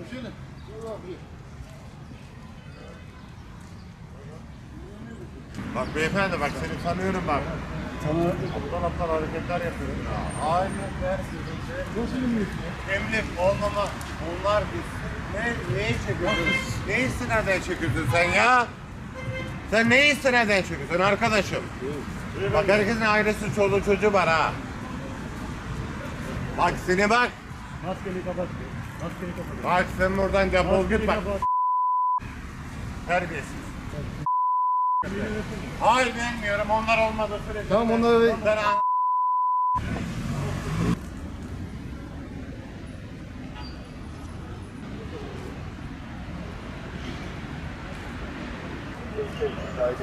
Koşalım. Bak beyefendi bak seni tanıyorum bak. Sana Aptal aptal hareketler yapıyorsun ya. Aynı ders yüzünde. nasıl bilmiyorsun? Emlik olmama bunlar biz. Ne, neyi çekiyorsun? Neyi sineden çekiyorsun sen ya? Sen neyi sineden çekiyorsun arkadaşım? Bak herkesin ailesi çoluğu çocuğu var ha. Bak seni bak. Maskeni kapat. Maskeni kapat. Bak sen buradan defol git bak. Terbiyesiz. Hayır bilmiyorum onlar olmadı sürece. Tamam, onları- Ben an- Şurayı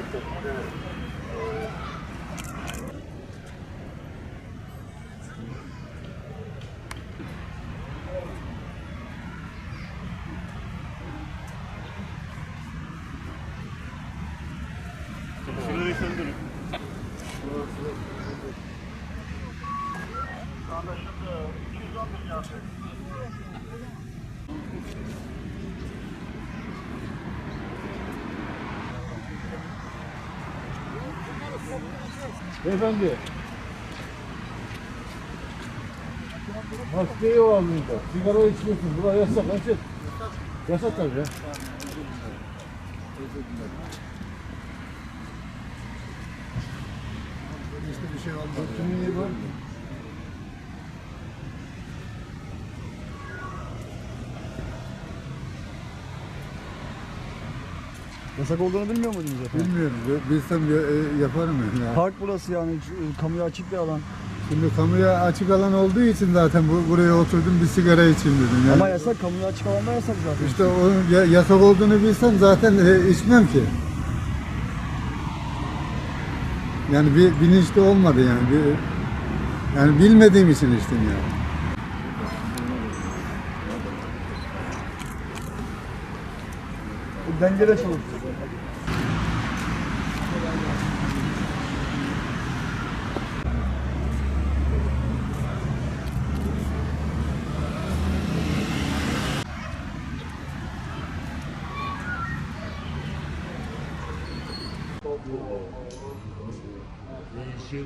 söndürün. Beyefendi. Maskeyi var burada. Sigara içmiyorsun. Burası yasak. Açın. Yasak tabii ya. İşte bir şey olmadı. Kimliği var mı? Yasak olduğunu bilmiyor muydunuz efendim? Bilmiyorum. Bilsem ya- e, yaparım yani. Ya. Park burası yani e, kamuya açık bir alan. Şimdi kamuya açık alan olduğu için zaten bu, buraya oturdum bir sigara içeyim dedim. Yani. Ama yasak kamuya açık alanda yasak zaten. İşte o ya- yasak olduğunu bilsem zaten e, içmem ki. Yani bir bilinçli olmadı yani. Bir, yani bilmediğim için içtim yani. Dengede 練習。